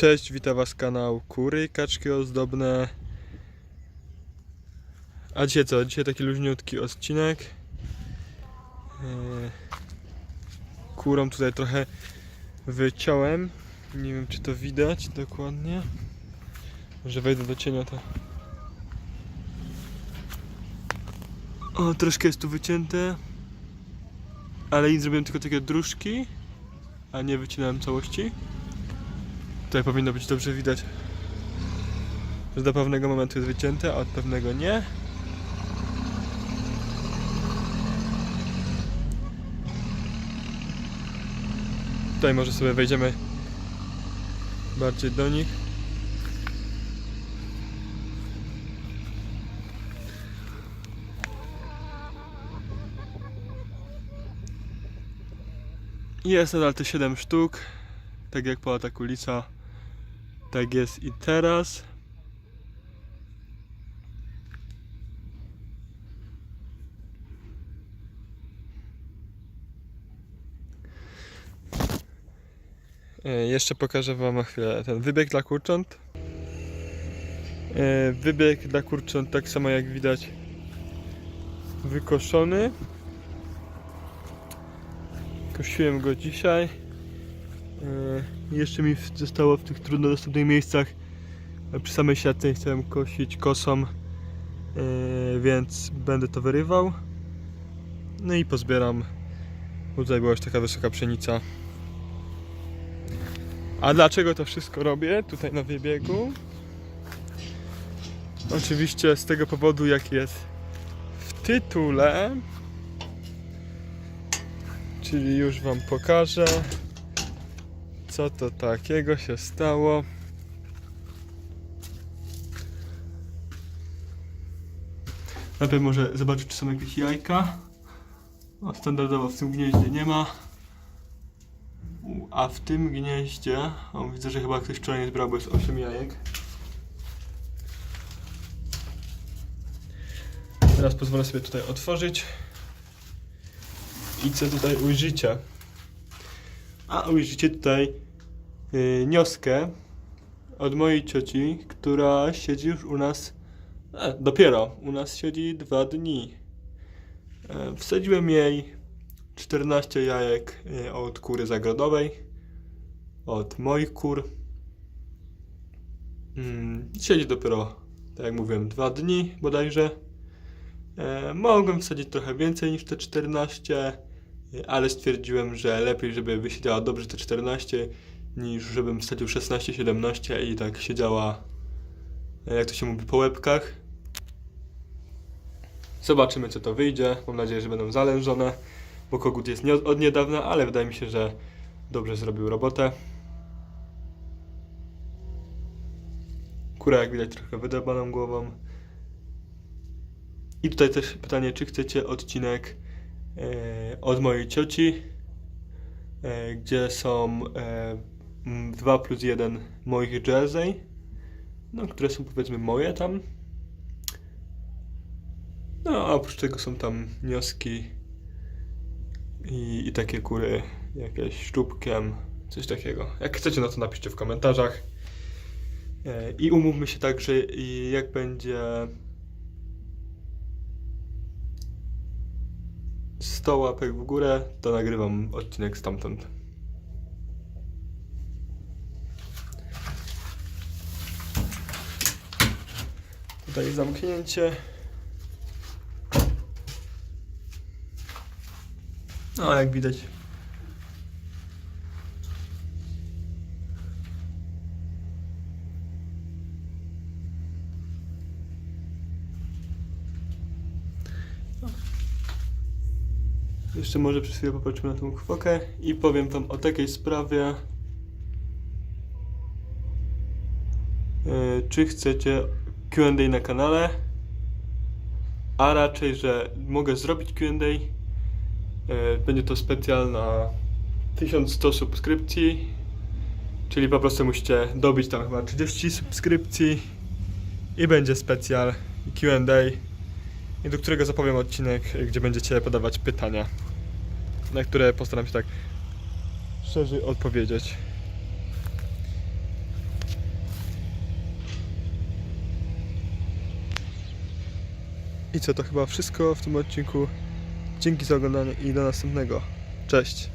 Cześć, witam was kanał Kury, kaczki ozdobne. A dzisiaj co? Dzisiaj taki luźniutki odcinek. Eee, Kurą tutaj trochę wyciąłem. Nie wiem czy to widać dokładnie. Może wejdę do cienia to. O, troszkę jest tu wycięte. Ale i zrobiłem tylko takie dróżki, a nie wycinałem całości. Tutaj powinno być dobrze widać, że do pewnego momentu jest wycięte, a od pewnego nie. Tutaj może sobie wejdziemy bardziej do nich. Jest nadal te 7 sztuk, tak jak po ataku lica. Tak jest i teraz. E, Jeszcze pokażę Wam na chwilę ten wybieg dla kurcząt. E, Wybieg dla kurcząt, tak samo jak widać, wykoszony. Kosiłem go dzisiaj. E, Jeszcze mi zostało w tych trudno dostępnych miejscach e, przy samej siatce chciałem kosić kosą, e, więc będę to wyrywał. No i pozbieram. bo Tutaj była już taka wysoka pszenica. A dlaczego to wszystko robię tutaj na wybiegu? Oczywiście z tego powodu, jak jest w tytule. Czyli już Wam pokażę, co to takiego się stało. Najpierw może zobaczyć, czy są jakieś jajka. No, standardowo w tym gnieździe nie ma. A w tym gnieździe, o, widzę, że chyba ktoś wczoraj nie zbrał, bo jest 8 jajek. Teraz pozwolę sobie tutaj otworzyć. I co tutaj ujrzycie? A ujrzycie tutaj nioskę od mojej cioci, która siedzi już u nas, e, dopiero u nas siedzi dwa dni. E, wsadziłem jej 14 jajek e, od kury zagrodowej, od moich kur. Mm, siedzi dopiero, tak jak mówiłem, dwa dni bodajże. E, mogłem wsadzić trochę więcej niż te 14, e, ale stwierdziłem, że lepiej, żeby wysiedziała dobrze te 14, niż żebym wsadził 16-17 i tak siedziała, e, jak to się mówi, po łebkach. Zobaczymy, co to wyjdzie. Mam nadzieję, że będą zalężone, bo kogut jest nie od, niedawna, ale wydaje mi się, że dobrze zrobił robotę. Kura, jak widać, trochę wydabaną głową. I tutaj też pytanie, czy chcecie odcinek e, od mojej cioci, e, gdzie są e, 2 plus 1 moich jersey, no, które są powiedzmy moje tam. No, a oprócz tego są tam wnioski i, i takie kury, jakieś szczupkiem, coś takiego. Jak chcecie, no to napiszcie w komentarzach. E, I umówmy się tak, że i jak będzie 100 łapek w górę, to nagrywam odcinek stamtąd. Tutaj zamknięcie. No, jak widać. Jeszcze może przez chwilę popatrzymy na tą kwokę i powiem wam o takiej sprawie. Yy, czy chcecie Q&A na kanale? A raczej, że mogę zrobić Q&A. Yy, będzie to specjal na 1100 subskrypcji. Czyli po prostu musicie dobić tam chyba 30 subskrypcji i będzie specjal Q&A do którego zapowiem odcinek, gdzie będziecie podawać pytania, na które postaram się tak szerzej odpowiedzieć. I co, to chyba wszystko w tym odcinku. Dzięki za oglądanie i do następnego. Cześć!